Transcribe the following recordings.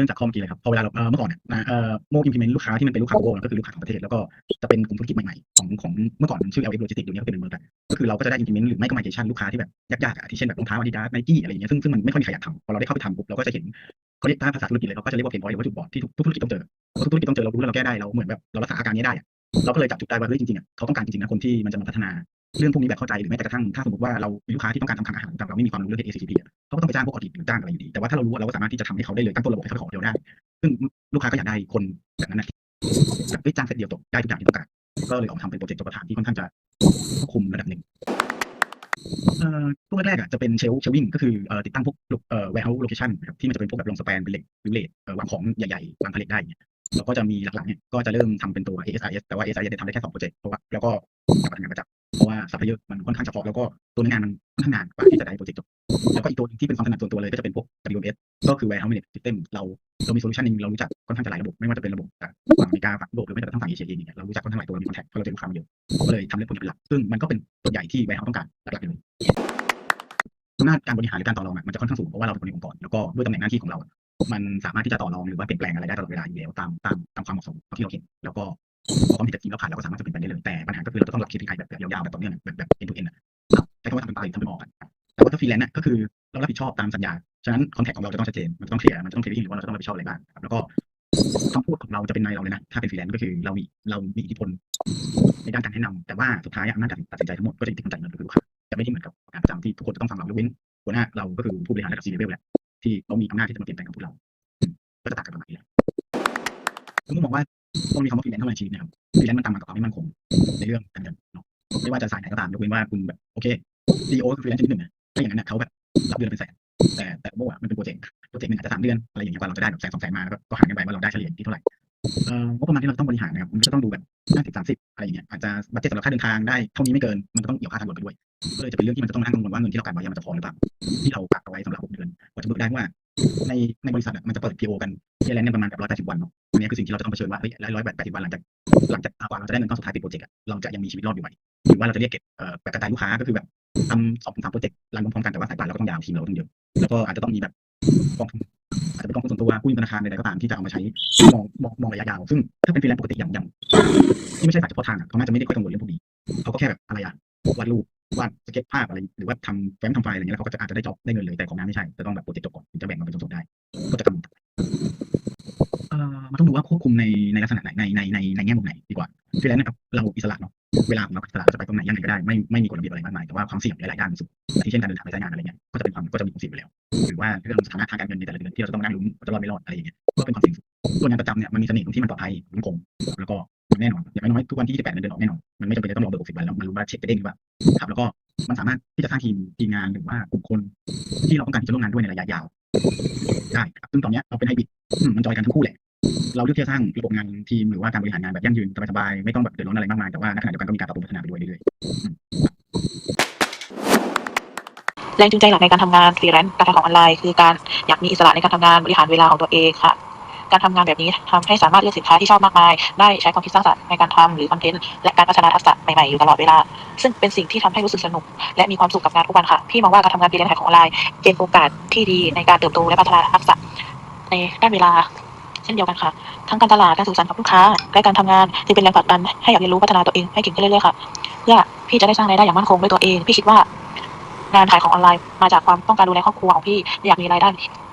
นื่องจากข้อเมื่อกี้เลยครับพอเวลาเราเมื่อก่อนเนี่ยนะเอ่อโม implement ลูกค้าที่มันเป็นลูกค้า global ก็คือลูกค้าของประเทศแล้วก็จะเป็นกลุ่มธุรกิจใหม่ๆของของเมื่อก่อนมันชื่อ LF Logistics เดี๋ยวนี้ก็เป็นเมืองแล้วก็คือเราก็จะได้ implement หรือไม่ก็ migration ลูกค้าที่แบบยากๆอะที่เช่นแบบรองเท้า Adidas Nike อะไรอย่างเงี้ยซึ่งซึ่งมันไม่ค่อยมีใครอยากทำพอเราได้เข้าไปทำปุ๊บเราก็จะเห็นเขาเรียกถ้าภาษาธุรกิจเลยเขาก็จะเรียกว่า pain point หรือว่าจุดบอดที่ทุกธุรกิจต้องเจอทุกธุรกิจต้องเจอเรารู้แล้วเราแก้ได้เราเหมือนแบบเรารักษาอาการนี้ได้เราก็เลยจับจุดได้ว่าเฮ้ยจริงๆอะเขาต้องการจริงๆนะคนที่มันจะมาพัฒนาเรื่องพวกนี้แบบเข้าใจหรือแม้แต่กระทั่งถ้าสมมติว่าเรามีลูกค้าที่ต้องการทำทางอาหารแต่เราไม่มีความรู้เรื่อง ACCP อะ เขาก็ต้องไปจ้างพวกออดิตหรือจ้างอะไรอยู่ดี แต่ว่าถ้าเรารู้เราก็สามารถที่จะทำให้เขาได้เลยตั้งต้นระบบให้เขาขอเดียวได้ ซึ่งลูกค้าก็อยากได้คนแบบนั้นนะแบบเฮ้ยจ้างเสร็จเดียวจบได้ทุกอย่างที่ต้องการก็เลยออกมาทำเป็นโปรเจกต์จบประธานที่ค่อนข้างจะควบคุมระดับหนึ่งเอ่อพวแรกๆอะจะเป็นเชลเชลวิ่งก็คือเอ่อติดตั้งพวกเอ่อ warehouse location นะครับที่มันจะเป็นพวกแบบลงสแปนเป็นเหล็กหรือเหลทเอ่อวางของใหญ่ๆวางผลิตได้อย่างเงี้ยแล้วก็จะมีหลักๆเนี่ยก็จะเริ่มทำเป็นตัว ASIS แต่ว่า ASIS เนี่ยทำได้แค่สองโปรเจกต์เพราะว่าแล้วก็กลับมาทำงานประจำเพราะว่าซัพพลายเออร์มันค่อนข้างเฉพาะแล้วก็ตัวเนื้องานมันค่อนข้างนานกว่าที่จะได้โปรเจกต์จบ แล้วก็อีกตัวนึงที่เป็นความถนัดส่วนตัวเลยก็จะเป็นพวก WMS ก็คือ warehouse management system เราเรามีโซลูชันนึงเรารู้จักค่อนข้างจะหลายระบบไม่ว่าจะเป็นระบบจากฝั่งอเมริกาฝั่งโรปหรือแม้แต่ทั่งฝั่งเอเชียเองเนี่ยเรารู้จักค่อนข้างหลายตัวเรามีคอนแทคเพราะเราเจอลูกค้ามาเยอะก็เลยทำเรื่องพวกนี้เป็นหลักซึ่งมันก็เป็นตัวใหญ่ที่ warehouse ต้องการหลักๆเลยอำนาจการบริหารหรือการต่อรองมันจะค่อนข้างสูงเพราะว่าเราเป็นคนในองค์กรแล้วก็ด้วยตำแหน่งหน้าที่ของเรา มันสามารถที่จะต่อรองหรือว่าเปลี่ยนแปลงอะไรได้ตลอดเวลาอยู่แล้วตามตามตามความเหมาะสมที่เราเห็นแล้วก็พอความผิดจากทีมเราผ่านเราก็สามารถจะเปลี่ยนแปลงได้เลยแต่ปัญหาก็คือเราจะต้องรับ KPI แบบแบบยาวๆแบบต่อเนื่องแบบแบบ end to end อะใช้คำว่าทำเป็นตายทำเป็นออกอะ แต่ว่าถ้าฟรีแลนซ์เนี่ยก็คือเรารับผิดชอบตามสัญญา ฉะนั้นคอนแทคของเราจะต้องชัดเจน มันจะต้องเคลียร์ มันจะต้องเคลียร์หรือว่าเราจะต้องรับผิดชอบอะไรบ้างครับแล้วก็คำพูดของเราจะเป็นนายเราเลยนะ ถ้าเป็นฟรีแลนซ์ก็คือเรามีเรามีอิทธิพลในด้านการแนะนำแต่ว่าสุดท้ายอำนาจการตัดสินใจทั้งหมดก็จะอยู่ที่คนจ่ายเงินก็คือลูกค้าจะไม่ได้เหมือนกับงานประจำที่ทุกคนจะต้องฟังเรายกเว้นหัวหน้าเราก็คือผู้บริหารระดับซีเลเวลแหละที่เขามีอำนาจที่จะมาเปลี่ยนแปลงกับพวกเรา ก็จะต่างกันประมาณนี้แหละผมมองว่าต้องมีคำว่าฟรีแลนซ์เข้ามาในชีวิตนะครับฟรีแลนซ์มันตามมากับความไม่มั่นคงในเรื่องการเงินเนาะไม่ว่าจะสายไหนก็ตามยกเว้นว่าคุณแบบโอเคซีโอคือฟรีแลนซ์ชนิดหนึ่งนะ อย่างนั้นเขาแบบรับเดือนเป็นแสนแต่แต่โม่อะมันเป็นโปรเจกต์โปรเจกต์หนึ่งอาจจะสามเดือนอะไรอย่างเงี้ยกว่าเราจะได้แบบแสนสองแสนมาก็ก็หารกันไปว่าเราได้เฉลี่ยที่เท่าไหร่เอ่องบประมาณที่เราต้องบริหารนะครับมันก็จะต้องดูแบบห้าสิบสามสิบอะไรอย่างเงี้ยอาจจะบัตเจ็ตสำหรับค่าเดินทางได้เท่านี้ไม่เกินมันก็ต้องเกี่ยวค่าทางด่วนไปด้วยก็เลยจะเป็นเรื่องที่มันจะต้องนั่งกังวลว่าเงินที่เรากัดไว้มันจะพอหรือเปล่าที่เรากักเอาไว้สำหรับหกเดือนกว่าจะเบิกได้ว่า ในในบริษัทมันจะเปิด PO กันเที่แลนด์เนี่ยประมาณแบบร้อยแปดสิบวันเนาะอันนี้คือสิ่งที่เราจะต้องเผชิญว่าเฮ้ยร้อยแปดสิบวันหลังจากหลังจากกว่าเราจะได้เงินก้อนสุดท้ายปิดโปรเจกต์เราจะยังมีชีวิตรอดอยู่ไหมหรือว่าเราจะเรียกเก็บแบบกระจายลูกค้าก็คือแบบ ทำสองสามโปรเจกต์รันพร้อมกันแต่ว่าสายตานเราก็ต้องยาวทีมเราต้องเยอะแล้วก็อาจจะต้องมีแบบกองทุนอาจจะเป็นกองทุนส่วนตัวกู้ยืมธนาคารใดๆก็ตามที่จะเอามาใช้มองมองมองระยะยาวซึ่งถ้าเป็นฟรีแลนซ์ปกติอย่างอย่างที่ไม่ใช่สายเฉพาะทางอะเขาน่าจะไม่ได้ค่อยกังวลเรื่องพวกนี้เขาก็แค่แบบอะไรอะวาดรูปวาดสเก็ตภาพอะไรหรือว่าทำแฟ้มทำไฟล์อะไรเงี้ยแล้วเขาก็จะอาจจะได้จบได้เงินเลยแต่ของงานไม่ใช่จะต้องแบบโปรเจกต์จบก่อนถึงจะแบ่งมาเป็นส่วนๆได้ก็จะกังวลเอ่อมันต้องดูว่าควบคุมในในลักษณะไหนในในในในแง่มุมไหนดีกว่าฟรีแลนซ์นะครับเราอิสระเนาะ เวลาของเราอิสระเราจะไปตรงไหนยังไงก็ได้ไม่ไม่มีกฎระเบียบอะไรมากมายแต่ว่าความเสี่ยงหลายๆด้านมันสูงที่เช่นการเดินทางไปใช้งานอะไรเงี้ยก็จะเป็นความก็จะมีความเสี่ยงอยู่แล้วหรือว่าเรื่องสถานะทางการเงินในแต่ละเดือนที่เราจะต้องนั่งลุ้นจะรอดไม่รอดอะไรอย่างเงี้ยก็เป็นความเสี่ยงส่วนงานประจำเนี่ยมันมีเสน่ห์ตรงที่มันปลอดภัยมั่นคงแล้วก็แน่นอนอย่างน้อยๆทุกวันที่28เดือนออกแน่นอนมันไม่จำเป็นจะต้องรอเบิก60วันแล้วมันรู้ว่าเช็คไปเด้งหรือเปล่าครับแล้วก็มันสามารถที่จะสร้างทีมทีมงานหรือว่ากลุ่มคน ที่เราต้องการที่จะร่วมงานด้วยในระยะยาวได้ครับซึ่งตอนนี้เราเป็นไฮบริดมันจอยกันทั้งคู่แหละ เราเลือกที่จะสร้างระบบงานทีมหรือว่าการบริหารงานแบบยั่งยืนสบายๆไม่ต้องแบบเดือดร้อนอะไรมากมายแต่ว่าในขณะเดียวกันก็มีการปรับปรุงพัฒนาไปด้วยเรื่อยๆแรงจูงใจหลักในการทำงานฟรีแลนซ์การขายของออนไลน์คือการอยากมีอิสระในการทำงานบริหารเวลาของตัวเองค่ะการทำงานแบบนี้ทำให้สามารถเลือกสินค้าที่ชอบมากมาย ได้ใช้ความคิดสร้างสรรค์ในการทำหรือคอนเทนต์และการพัฒนาทักษะใหม่ๆอยู่ตลอดเวลา ซึ่งเป็นสิ่งที่ทำให้รู้สึกสนุก และมีความสุขกับงานทุกวันค่ะ พี่มองว่าการทำงานฟรีแลนซ์ของออนไลน์เป็นโอกาสที่ดีในการเติบโตและพัฒนาทักษะในด้านเวลา เช่นเดียวกันค่ะ ทั้งการตลาดการสื่อสารกับลูกค้า และการทำงานที่เป็นแรงผลักดันให้อยากเรียนรู้พัฒนาตัวเองให้เก่งขึ้นเรื่อยๆค่ะ เพื่อพี่จะได้สร้างรายได้อย่างมั่นคงด้วยตัวเอง พี่คิดว่างานขายของออนไลน์มาจากความต้องการดูแลครอบครัวของพี่อยากมีรายได้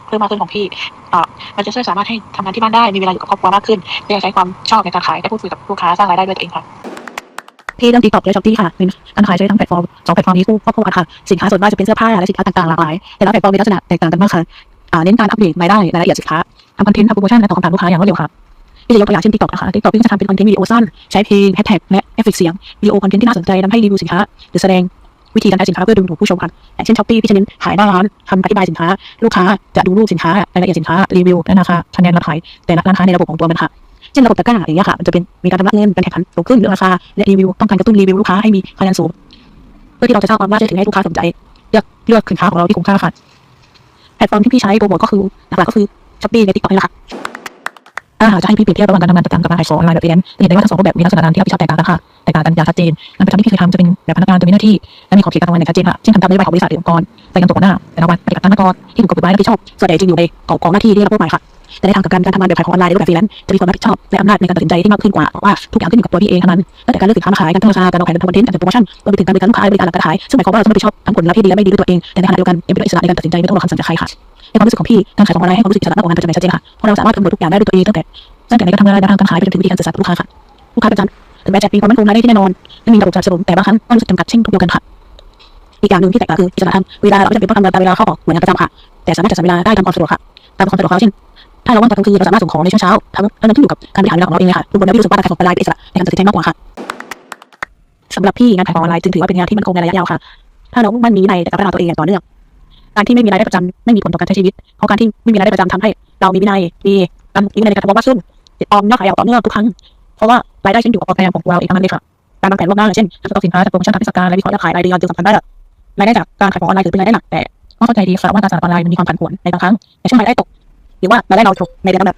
เพิ่มมากขึ้นของพี่เอ่อมันจะช่วยสามารถให้ทำงานที่บ้านได้มีเวลาอยู่กับครอบครัวมากขึ้นและใช้ความชอบในการขายได้พูดคุยกับลูกค้าสร้างรายได้ด้วยตัวเองค่ะพี่เรื่อง TikTok และ Shopee ค่ะเป็นการขายใช้ทั้งแพลตฟอร์มสองแพลตฟอร์มนี้คู่ควบคู่กันค่ะสินค้าส่วนมากจะเป็นเสื้อผ้าและสินค้าต่างๆหลากหลายแต่ละแพลตฟอร์มมีลักษณะแตกต่างกันมากค่ะ เน้นการอัปเดตรายได้รายละเอียดสินค้าทำคอนเทนต์ทำโปรโมชั่นและตอบคำถามลูกค้าอย่างรวดเร็วค่ะพี่จะยกตัวอย่างเช่น TikTok นะคะ TikTok พี่จะทำเป็นคอนเทนต์วิดีโอสั้นใช้เพลงแฮชแท็กและเอฟเฟกต์เสียงวิดีโอคอนเทนต์ที่น่าสนใจทำให้รีวิวสินค้าหรือแสดงวิธีการใช้สินค้าเพื่อดึงดูดผู้ชมค่ะอย่างเช่น Shopee พี่จะเน้นขายหน้าร้านคำอธิบายสินค้า ลูกค้าจะดูรูปสินค้ารายละเอียดสินค้ารีวิวและราคาคะแนนราคายแต่ละร้านค้าในระบบของตัวมันค่ะเช่นระบบตะกร้าอย่างเงี้ยค่ะมันจะเป็นมีการชำระเงินการแข่งขันสูงขึ้นเรื่องราคาและรีวิวต้องการกระตุ้นรีวิวลูกค้าให้มีคะแนนสูงเพื่อที่เราจะสร้างความน่าเชื่อถือให้ลูกค้าสนใจ เลือกเลือกสินค้าของเราที่คุ้มค่าค่ะ แพลตฟอร์มที่พี่ใช้โปรโมทก็คือหลักๆก็คือช้อปปี้และติ๊กต็อกนี่แหละค่ะถ้าหากจะให้พี่เปรียบเทียบระหว่างการทำงานประจำกับการขายของออนไลน์แบบเรียนจะเห็นได้ว่าทั้งสองรูปแบบมีลักษณะงานที่รับผิดชอบแตกต่างกันค่ะแตกต่างกันอย่างชัดเจนงานประจำที่พี่เคยทำจะเป็นแบบพนักงานจะมีหน้าที่และมีขอบเขตการทำงานอย่างชัดเจนค่ะเช่นทำตามนโยบายของบริษัทหรือองค์กรใส่กันตัวหัวหน้าแต่ละวันปฏิบัติตามขั้นตอนที่ถูกกฎหมายรับผิดชอบส่วนใหญ่จะอยู่ในกอบของหน้าที่ที่ได้รับมอบหมายค่ะ แต่ในทางกับกันการทำงานแบบขายของออนไลน์หรือแบบฟรีแลนซ์จะมีความรับผิดชอบและอำนาจในการตัดสินใจที่มากขึ้นกว่าเพราะว่าทุกอย่างขึ้นอยู่กับตัวพี่เองเท่านั้นตั้งแต่การเลือกสินค้ามาขายการตั้งราคาการออกแผนทำคอนเทนต์การจัดโปรโมชั่นรวมไปถึงการบริการลูกค้าบริการหลังการขายซึ่งหมายความว่าเราต้องรับผิดชอบทั้งผลลัพธ์ที่ดีและไม่ดีด้วยตัวเองแต่ในขณะเดียวกันยังเป็นอิสระในการตัดสินใจไม่ต้องรอคำสั่งจากใครค่ะในความรู้สึกของพี่การขายของออนไลน์ให้ความรู้สึกอิสระมากกว่าการประจำชัดเจนค่ะเพราะเราสามารถกำหนดทุกอย่างได้ด้วยตัวเองตั้งแต่ตั้งแต่ในการทำงานและทางการขายไปจนถึงวิธีการสื่อสารกับลูกค้าค่ะลูกค้าประจำถึงแม้จะมีความมั่นคงรายได้ที่แน่นอนและมีระบบสนับสนุนแต่บางครั้งก็รู้สึกจำกัดเช่นทุกเดียวกันค่ะอีกอย่างหนึ่งที่แตกต่างคืออิสระทำเวลาเราไม่จำเป็นต้องทำงานตามเวลาเข้าออกเหมือนงานประจำค่ะแต่สามารถจัดสรรเวลาได้ตามความสะดวกค่ะตามความสะดวกเราเช่น ถ้าเราว่างตอนกลางคืนเราสามารถส่งของในช่วงเช้าทั้งนั้นขึ้นอยู่กับการบริหารเวลาของเราเองเลยค่ะทุกคนได้รู้สึกว่าการขายของออนไลน์เป็นอิสระในการตัดสินใจมากกว่าค่ะสำหรับพี่งานขายของออนไลน์จึงถือว่าเป็นงานที่มันคงในระยะยาวค่ะ ถ้าเรามั่นมีวินัยในการพัฒนาตัวเองอย่างต่อเนื่องการที่ไม่มีรายได้ประจำไม่มีผลต่อการใช้ชีวิต เพราะการที่ไม่มีรายได้ประจำทำให้เรามีวินัยมีการมีวินัยในการทำงานมากขึ้นติดออมยอดขายอย่างต่อเนื่องทุกครั้ง เพราะว่ารายได้ขึ้นอยู่กับความพยายามของเราเองทั้งนั้นเลยค่ะ การวางแผนล่วงหน้าเช่นการสต็อกสินค้าจัดโปรโมชั่นทางเทศกาลและวิเคราะห์ยอดขายรายเดือนจึงสำคัญได้รายได้จากการขายของออนไลน์ถือเป็นรายได้หลักแต่ก็เข้าใจดีค่ะว่าการตลาดออนไลน์มันมีความผันผวนในบางครั้งในช่วงรายได้ตก หรือว่าราได้เราตกในเดือนนั้นแบบ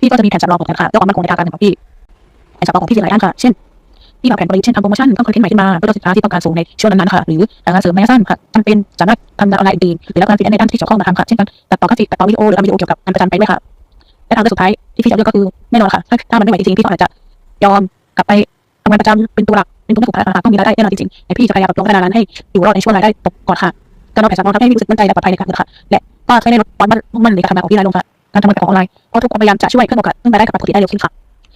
พี่ก็จะมีแผนสำรองของธนาคารเพื่อความมั่นคงในทางการเงินของพี่แผนสำรองของพี่มีหลายด้านค่ะเช่นพี่วางแผนกรณีเช่นทำโปรโมชั่นต้องคอนเทนต์ใหม่ขึ้นมาเพื่อสินค้าที่ต้องการสูงในช่วงนั้นๆค่ะหรือรายงานเสริมระยะสั้นค่ะจำเป็นสามารถทำงานออนไลน์อื่นหรือรับงานฟรีแลนซ์ในด้านที่เกี่ยวข้องมาทำค่ะเช่นการตัดต่อกราฟิกตัดต่อวิดีโอหรือทำวิดีโอเกี่ยวกับงานประจำไปด้วยค่ะและทางเลือกสุดท้ายที่พี่จะเลือกก็คือแน่นอนค่ะถ้าถ้ามันไม่ไหวจริงๆพี่ก็อาจจะยอมกลับไปทำงานประจำเป็นตัวหลักเป็นตัวสุดท้ายค่ะต้องมีรายได้แน่นอนจริงๆแต่พี่จะพยายามปรับตัวพัฒนานั้นให้อยู่รอดในช่วงรายได้ตกก่อนค่ะการวางแผนสำรองทำให้พี่รู้สึกมั่นใจและปลอดภัยในการเงินค่ะและ ก็ช่วยได้ลดความมุ่งมั่นในการทำงานของพี่น้อยลงค่ะการทำงานขายของออนไลน์เพราะทุกคนพยายามจะช่วยเพิ่มโอกาสเพิ่มรายได้กับปกติได้เร็วขึ้นค่ะ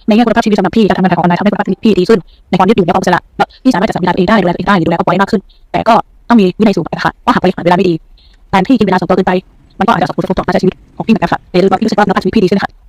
ในแง่คุณภาพชีวิตสำหรับพี่การทำงานขายของออนไลน์ทำให้คุณภาพชีวิตพี่ดีขึ้นในความยืดหยุ่นและความอิสระและพี่สามารถจัดสรรเวลาตัวเองได้ดูแลตัวเองได้หรือดูแลครอบครัวได้มากขึ้น แต่ก็ต้องมีวินัยสูงค่ะว่าหากบริหารเวลาไม่ดีการที่กินเวลาส่วนตัวเกินไป มันก็อาจจะส่งผลกระทบต่อการใช้ชีวิตของพี่เหมือนกันค่ะอย่าลืมว่าพี่รู้สึกว่าคุณภาพชีวิตพี่ดีขึ้นค่ะ